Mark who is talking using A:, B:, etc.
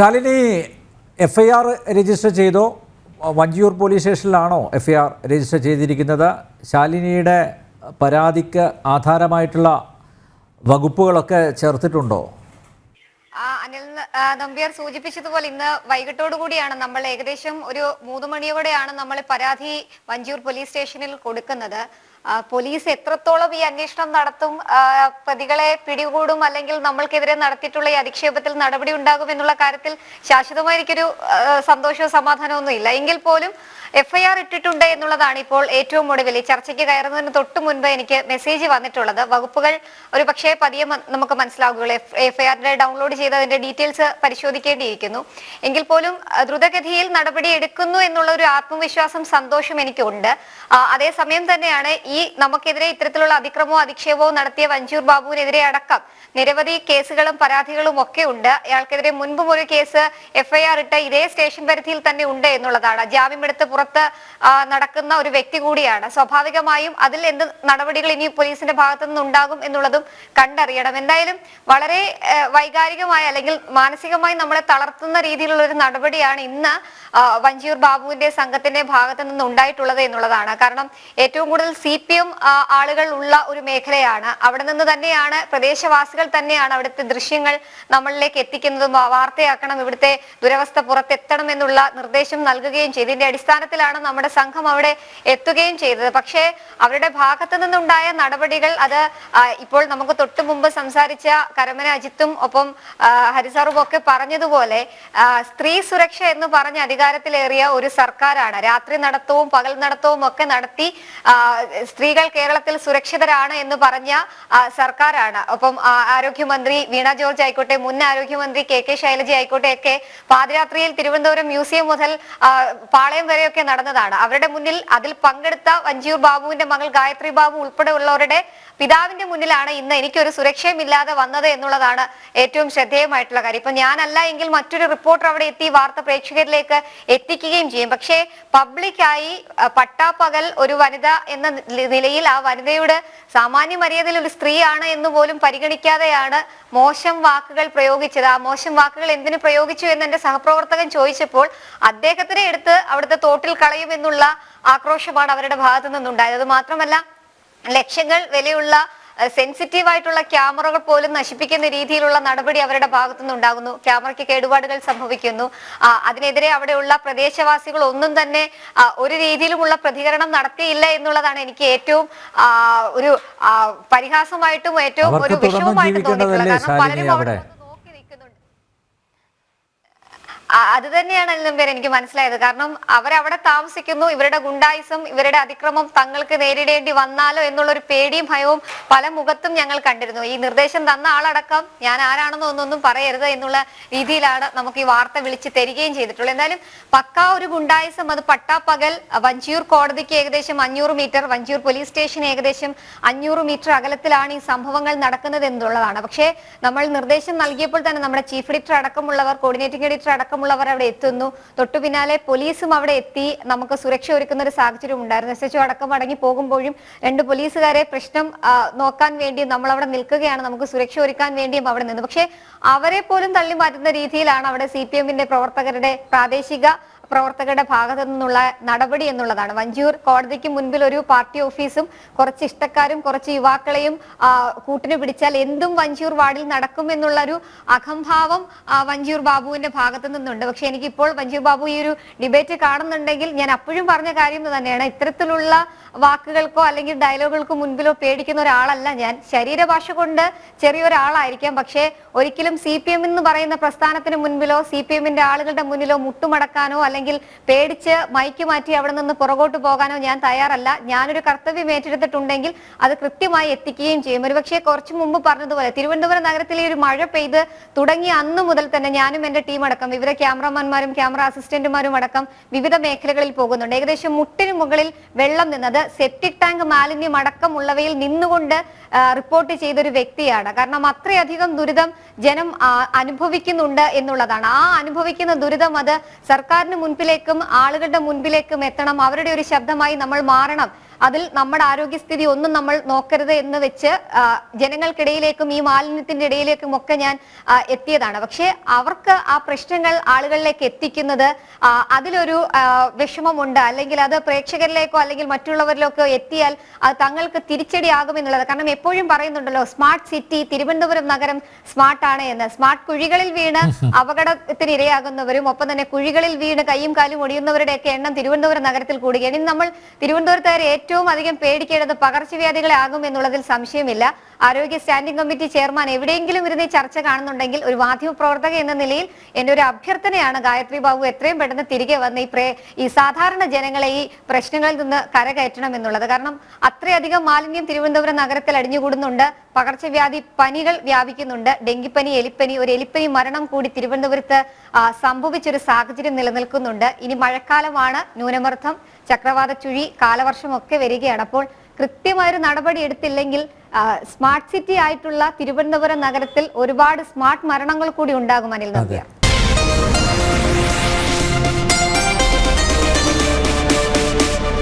A: Shalini F I R register ചെയ്തോ? Vanchiyoor police സ്റ്റേഷനിലാണോ F I R register ചെയ്തിരിക്കുന്നത്? ശാലിനിയുടെ പരാതിക്ക് ആധാരമായിട്ടുള്ള വകുപ്പുകളൊക്കെ ചേർത്തിട്ടുണ്ടോ?
B: അനിൽ നമ്പ്യാർ സൂചിപ്പിച്ചതുപോലെ ഇന്ന് വൈകിട്ടോടുകൂടിയാണ് നമ്മൾ ഏകദേശം ഒരു മൂന്ന് മണിയോടെയാണ് നമ്മൾ പരാതി വഞ്ചിയൂർ പോലീസ് സ്റ്റേഷനിൽ കൊടുക്കുന്നത്. പോലീസ് എത്രത്തോളം ഈ അന്വേഷണം നടത്തും പ്രതികളെ പിടികൂടും അല്ലെങ്കിൽ നമ്മൾക്കെതിരെ നടത്തിയിട്ടുള്ള ഈ അധിക്ഷേപത്തിൽ നടപടി ഉണ്ടാകും എന്നുള്ള കാര്യത്തിൽ ശാശ്വതമായ എനിക്കൊരു ആ, സന്തോഷവും സമാധാനവും ഒന്നും ഇല്ല എങ്കിൽ പോലും എഫ്ഐആർ ഇട്ടിട്ടുണ്ട് എന്നുള്ളതാണ് ഇപ്പോൾ ഏറ്റവും ഒടുവിൽ. ഈ ചർച്ചയ്ക്ക് കയറുന്നതിന് തൊട്ട് മുൻപ് എനിക്ക് മെസ്സേജ് വന്നിട്ടുള്ളത്. വകുപ്പുകൾ ഒരു പക്ഷേ പതിയെ നമുക്ക് മനസ്സിലാകുകയുള്ളൂ എഫ്ഐആറിന്റെ ഡൗൺലോഡ് ചെയ്ത് അതിന്റെ ഡീറ്റെയിൽസ് പരിശോധിക്കേണ്ടിയിരിക്കുന്നു. എങ്കിൽ പോലും ദ്രുതഗതിയിൽ നടപടി എടുക്കുന്നു എന്നുള്ള ഒരു ആത്മവിശ്വാസം സന്തോഷം എനിക്കുണ്ട്. അതേസമയം തന്നെയാണ് ഈ നമുക്കെതിരെ ഇത്തരത്തിലുള്ള അതിക്രമവും അധിക്ഷേപവും നടത്തിയ വഞ്ചൂർ ബാബുവിനെതിരെ അടക്കം നിരവധി കേസുകളും പരാതികളും ഒക്കെ ഉണ്ട്. ഇയാൾക്കെതിരെ മുൻപും ഒരു കേസ് എഫ്ഐആർ ഇട്ട ഇതേ സ്റ്റേഷൻ പരിധിയിൽ തന്നെ ഉണ്ട് എന്നുള്ളതാണ്. ജാമ്യമെടുത്ത് പുറത്ത് നടക്കുന്ന ഒരു വ്യക്തി കൂടിയാണ്. സ്വാഭാവികമായും അതിൽ എന്ത് നടപടികൾ ഇനി പോലീസിന്റെ ഭാഗത്തു നിന്നുണ്ടാകും എന്നുള്ളതും കണ്ടറിയണം. എന്തായാലും വളരെ വൈകാരികമായ അല്ലെങ്കിൽ മാനസികമായി നമ്മളെ തളർത്തുന്ന രീതിയിലുള്ള ഒരു നടപടിയാണ് ഇന്ന് വഞ്ചിയൂർ ബാബുവിന്റെ സംഘത്തിന്റെ ഭാഗത്തു നിന്ന് ഉണ്ടായിട്ടുള്ളത് എന്നുള്ളതാണ്. കാരണം ഏറ്റവും കൂടുതൽ സി പി എം ആളുകൾ ഉള്ള ഒരു മേഖലയാണ്. അവിടെ നിന്ന് തന്നെയാണ് പ്രദേശവാസികൾ തന്നെയാണ് അവിടുത്തെ ദൃശ്യങ്ങൾ നമ്മളിലേക്ക് എത്തിക്കുന്നതും വാർത്തയാക്കണം ഇവിടുത്തെ ദുരവസ്ഥ പുറത്തെത്തണം എന്നുള്ള നിർദ്ദേശം നൽകുകയും ചെയ്തു. ഇതിന്റെ അടിസ്ഥാനത്തിലാണ് നമ്മുടെ സംഘം അവിടെ എത്തുകയും ചെയ്തത്. പക്ഷേ അവരുടെ ഭാഗത്തു നിന്നുണ്ടായ നടപടികൾ അത് ഇപ്പോൾ നമുക്ക് തൊട്ടു മുമ്പ് സംസാരിച്ച കരമന അജിത്തും ഒപ്പം ഹരിസാറും ഒക്കെ പറഞ്ഞതുപോലെ സ്ത്രീ സുരക്ഷ എന്ന് പറഞ്ഞ അധികാരത്തിലേറിയ ഒരു സർക്കാരാണ്. രാത്രി നടത്തവും പകൽ നടത്തവും ഒക്കെ നടത്തി സ്ത്രീകൾ കേരളത്തിൽ സുരക്ഷിതരാണ് എന്ന് പറഞ്ഞ സർക്കാരാണ്. ഒപ്പം ആരോഗ്യമന്ത്രി വീണ ജോർജ് ആയിക്കോട്ടെ മുൻ ആരോഗ്യമന്ത്രി കെ കെ ശൈലജ ആയിക്കോട്ടെ ഒക്കെ പാതിരാത്രിയിൽ തിരുവനന്തപുരം മ്യൂസിയം മുതൽ പാളയം വരെയൊക്കെ നടന്നതാണ്. അവരുടെ മുന്നിൽ അതിൽ പങ്കെടുത്ത വഞ്ചിയൂർ ബാബുവിന്റെ മകൾ ഗായത്രി ബാബു ഉൾപ്പെടെ ഉള്ളവരുടെ പിതാവിന്റെ മുന്നിലാണ് ഇന്ന് എനിക്കൊരു സുരക്ഷയും ഇല്ലാതെ വന്നത് എന്നുള്ളതാണ് ഏറ്റവും ശ്രദ്ധേയമായിട്ടുള്ള കാര്യം. ഇപ്പൊ ഞാനല്ല എങ്കിൽ മറ്റൊരു റിപ്പോർട്ടർ അവിടെ എത്തി വാർത്ത പ്രേക്ഷകരിലേക്ക് എത്തിക്കുകയും ചെയ്യും. പക്ഷേ പബ്ലിക്കായി പട്ടാപ്പകൽ ഒരു വനിത എന്ന നിലയിൽ ആ വനിതയുടെ സാമാന്യ മര്യാദയിൽ ഒരു സ്ത്രീയാണ് എന്ന് പോലും പരിഗണിക്കാതെയാണ് മോശം വാക്കുകൾ പ്രയോഗിച്ചത്. ആ മോശം വാക്കുകൾ എന്തിനു പ്രയോഗിച്ചു എന്ന് എന്റെ സഹപ്രവർത്തകൻ ചോദിച്ചപ്പോൾ അദ്ദേഹത്തിനെ എടുത്ത് അവിടുത്തെ തോട്ടിൽ കളയുമെന്നുള്ള ആക്രോശമാണ് അവരുടെ ഭാഗത്തു നിന്നുണ്ടായത് മാത്രമല്ല ലക്ഷങ്ങൾ വിലയുള്ള സെൻസിറ്റീവ് ആയിട്ടുള്ള ക്യാമറകൾ പോലും നശിപ്പിക്കുന്ന രീതിയിലുള്ള നടപടി അവരുടെ ഭാഗത്തുനിന്ന് നിന്നുണ്ടാകുന്നു ക്യാമറയ്ക്ക് കേടുപാടുകൾ സംഭവിക്കുന്നു. അതിനെതിരെ അവിടെയുള്ള പ്രദേശവാസികൾ ഒന്നും തന്നെ ഒരു രീതിയിലുമുള്ള പ്രതികരണം നടത്തിയില്ല എന്നുള്ളതാണ് എനിക്ക് ഏറ്റവും ഒരു പരിഹാസമായിട്ടും ഏറ്റവും ഒരു വിഷമമായിട്ടും തോന്നിയിട്ടുള്ളത്. കാരണം പലരും അവിടെ
A: അവിടെ?
B: വന്ന് നോക്കി നിൽക്കുന്നുണ്ട് ആ, അത് തന്നെയാണ് പേര് എനിക്ക് മനസ്സിലായത്. കാരണം അവരവിടെ താമസിക്കുന്നു ഇവരുടെ ഗുണ്ടായിസം ഇവരുടെ അതിക്രമം തങ്ങൾക്ക് നേരിടേണ്ടി വന്നാലോ എന്നുള്ള ഒരു പേടിയും ഭയവും പല മുഖത്തും ഞങ്ങൾ കണ്ടിരുന്നു. ഈ നിർദ്ദേശം തന്ന ആളടക്കം ഞാൻ ആരാണെന്നോ ഒന്നൊന്നും പറയരുത് എന്നുള്ള രീതിയിലാണ് നമുക്ക് ഈ വാർത്ത വിളിച്ച് തരികയും ചെയ്തിട്ടുള്ളത്. എന്തായാലും പക്കാ ഒരു ഗുണ്ടായിസം അത് പട്ടാപ്പകൽ വഞ്ചിയൂർ കോടതിക്ക് ഏകദേശം അഞ്ഞൂറ് മീറ്റർ വഞ്ചിയൂർ പോലീസ് സ്റ്റേഷൻ ഏകദേശം അഞ്ഞൂറ് മീറ്റർ അകലത്തിലാണ് ഈ സംഭവങ്ങൾ നടക്കുന്നത് എന്നുള്ളതാണ്. പക്ഷേ നമ്മൾ നിർദ്ദേശം നൽകിയപ്പോൾ തന്നെ നമ്മുടെ ചീഫ് എഡിറ്റർ അടക്കമുള്ളവർ കോർഡിനേറ്റിംഗ് എഡിറ്റർ അടക്കമുള്ളവർ അവിടെ എത്തുന്നു. തൊട്ടു പിന്നാലെ പോലീസും അവിടെ എത്തി. നമുക്ക് സുരക്ഷ ഒരുക്കുന്ന ഒരു സാഹചര്യം ഉണ്ടായിരുന്നു. എസ് എച്ച് അടക്കം മടങ്ങി പോകുമ്പോഴും രണ്ട് പോലീസുകാരെ പ്രശ്നം നോക്കാൻ വേണ്ടിയും നമ്മൾ അവിടെ നിൽക്കുകയാണ്. നമുക്ക് സുരക്ഷ ഒരുക്കാൻ വേണ്ടിയും അവിടെ നിന്ന്. പക്ഷേ അവരെ പോലും തള്ളി മാറ്റുന്ന രീതിയിലാണ് അവിടെ സി പി എമ്മിന്റെ പ്രവർത്തകരുടെ പ്രാദേശിക പ്രവർത്തകരുടെ ഭാഗത്തു നിന്നുള്ള നടപടി എന്നുള്ളതാണ്. വഞ്ചൂർ കോടതിക്ക് മുൻപിൽ ഒരു പാർട്ടി ഓഫീസും കുറച്ച് ഇഷ്ടക്കാരും കുറച്ച് യുവാക്കളെയും കൂട്ടിന് പിടിച്ചാൽ എന്തും വഞ്ചൂർ വാർഡിൽ നടക്കും എന്നുള്ള ഒരു അഹംഭാവം വഞ്ചിയൂർ ബാബുവിന്റെ ഭാഗത്തു നിന്നുണ്ട്. പക്ഷെ എനിക്കിപ്പോൾ വഞ്ചൂർ ബാബു ഈ ഒരു ഡിബേറ്റ് കാണുന്നുണ്ടെങ്കിൽ ഞാൻ അപ്പോഴും പറഞ്ഞ കാര്യം തന്നെയാണ്. ഇത്തരത്തിലുള്ള വാക്കുകൾക്കോ അല്ലെങ്കിൽ ഡയലോഗുകൾക്കോ മുൻപിലോ പേടിക്കുന്ന ഒരാളല്ല ഞാൻ. ശരീരഭാഷ കൊണ്ട് ചെറിയൊരാളായിരിക്കാം. പക്ഷേ ഒരിക്കലും സി പി എം എന്ന് പറയുന്ന പ്രസ്ഥാനത്തിന് മുൻപിലോ സി പി എമ്മിന്റെ ആളുകളുടെ മുന്നിലോ മുട്ടുമടക്കാനോ അല്ലെങ്കിൽ പേടിച്ച് മൈക്ക് മാറ്റി അവിടെ നിന്ന് പുറകോട്ട് പോകാനോ ഞാൻ തയ്യാറല്ല. ഞാനൊരു കർത്തവ്യം ഏറ്റെടുത്തിട്ടുണ്ടെങ്കിൽ അത് കൃത്യമായി എത്തിക്കുകയും ചെയ്യും. ഒരുപക്ഷെ കുറച്ചു മുമ്പ് പറഞ്ഞതുപോലെ തിരുവനന്തപുരം നഗരത്തിലെ ഒരു മഴ പെയ്ത് തുടങ്ങിയ അന്ന് മുതൽ തന്നെ ഞാനും എന്റെ ടീം അടക്കം വിവിധ ക്യാമറമാൻമാരും ക്യാമറ അസിസ്റ്റന്റുമാരും അടക്കം വിവിധ മേഖലകളിൽ പോകുന്നുണ്ട്. ഏകദേശം മുട്ടിന് മുകളിൽ വെള്ളം നിന്നത് സെപ്റ്റിക് ടാങ്ക് മാലിന്യം അടക്കമുള്ളവയിൽ നിന്നുകൊണ്ട് റിപ്പോർട്ട് ചെയ്തൊരു വ്യക്തിയാണ്. കാരണം അത്രയധികം ദുരിതം ജനം അനുഭവിക്കുന്നുണ്ട് എന്നുള്ളതാണ്. ആ അനുഭവിക്കുന്ന ദുരിതം അത് സർക്കാരിന് മുൻപിലേക്കും ആളുകളുടെ മുൻപിലേക്കും എത്തണം. അവരുടെ ഒരു ശബ്ദമായി നമ്മൾ മാറണം. അതിൽ നമ്മുടെ ആരോഗ്യസ്ഥിതി ഒന്നും നമ്മൾ നോക്കരുത് എന്ന് വെച്ച് ജനങ്ങൾക്കിടയിലേക്കും ഈ മാലിന്യത്തിന്റെ ഇടയിലേക്കും ഒക്കെ ഞാൻ എത്തിയതാണ്. പക്ഷേ അവർക്ക് ആ പ്രശ്നങ്ങൾ ആളുകളിലേക്ക് എത്തിക്കുന്നത് അതിലൊരു വിഷമമുണ്ട്. അല്ലെങ്കിൽ അത് പ്രേക്ഷകരിലേക്കോ അല്ലെങ്കിൽ മറ്റുള്ളവരിലേക്കോ എത്തിയാൽ അത് തങ്ങൾക്ക് തിരിച്ചടിയാകുമെന്നുള്ളത് കാരണം എപ്പോഴും പറയുന്നുണ്ടല്ലോ സ്മാർട്ട് സിറ്റി തിരുവനന്തപുരം നഗരം സ്മാർട്ടാണ് ആണ് എന്ന്. സ്മാർട്ട് കുഴികളിൽ വീണ് അപകടത്തിന് ഇരയാകുന്നവരും ഒപ്പം തന്നെ കുഴികളിൽ വീണ് കൈയും കാലും ഒടിയുന്നവരുടെയൊക്കെ എണ്ണം തിരുവനന്തപുരം നഗരത്തിൽ കൂടുകയാണ്. ഇനി നമ്മൾ തിരുവനന്തപുരത്തുകാർ ഏറ്റവും അധികം പേടിക്കേണ്ടത് പകർച്ചവ്യാധികളെ ആകും എന്നുള്ളതിൽ സംശയമില്ല. ആരോഗ്യ സ്റ്റാൻഡിംഗ് കമ്മിറ്റി ചെയർമാൻ എവിടെയെങ്കിലും ഇരുന്ന് ചർച്ച കാണുന്നുണ്ടെങ്കിൽ ഒരു മാധ്യമ പ്രവർത്തക എന്ന നിലയിൽ എന്റെ ഒരു അഭ്യർത്ഥനയാണ് ഗായത്രി ബാബു എത്രയും പെട്ടെന്ന് തിരികെ വന്ന് ഈ പ്രേ ഈ സാധാരണ ജനങ്ങളെ ഈ പ്രശ്നങ്ങളിൽ നിന്ന് കരകയറ്റണം എന്നുള്ളത്. കാരണം അത്രയധികം മാലിന്യം തിരുവനന്തപുരം നഗരത്തിൽ അടിഞ്ഞുകൂടുന്നുണ്ട്. പകർച്ചവ്യാധി പനികൾ വ്യാപിക്കുന്നുണ്ട്. ഡെങ്കിപ്പനി എലിപ്പനി ഒരു എലിപ്പനി മരണം കൂടി തിരുവനന്തപുരത്ത് സംഭവിച്ചൊരു സാഹചര്യം നിലനിൽക്കുന്നുണ്ട്. ഇനി മഴക്കാലമാണ് ന്യൂനമർദ്ദം. ചക്രവാത ചുഴി കാലവർഷം ഒക്കെ വരികയാണ്. അപ്പോൾ കൃത്യമായൊരു നടപടി എടുത്തില്ലെങ്കിൽ സ്മാർട്ട് സിറ്റി ആയിട്ടുള്ള തിരുവനന്തപുരം നഗരത്തിൽ ഒരുപാട് സ്മാർട്ട് മരണങ്ങൾ കൂടി ഉണ്ടാകും അനിൽ നമ്പ്യാർ.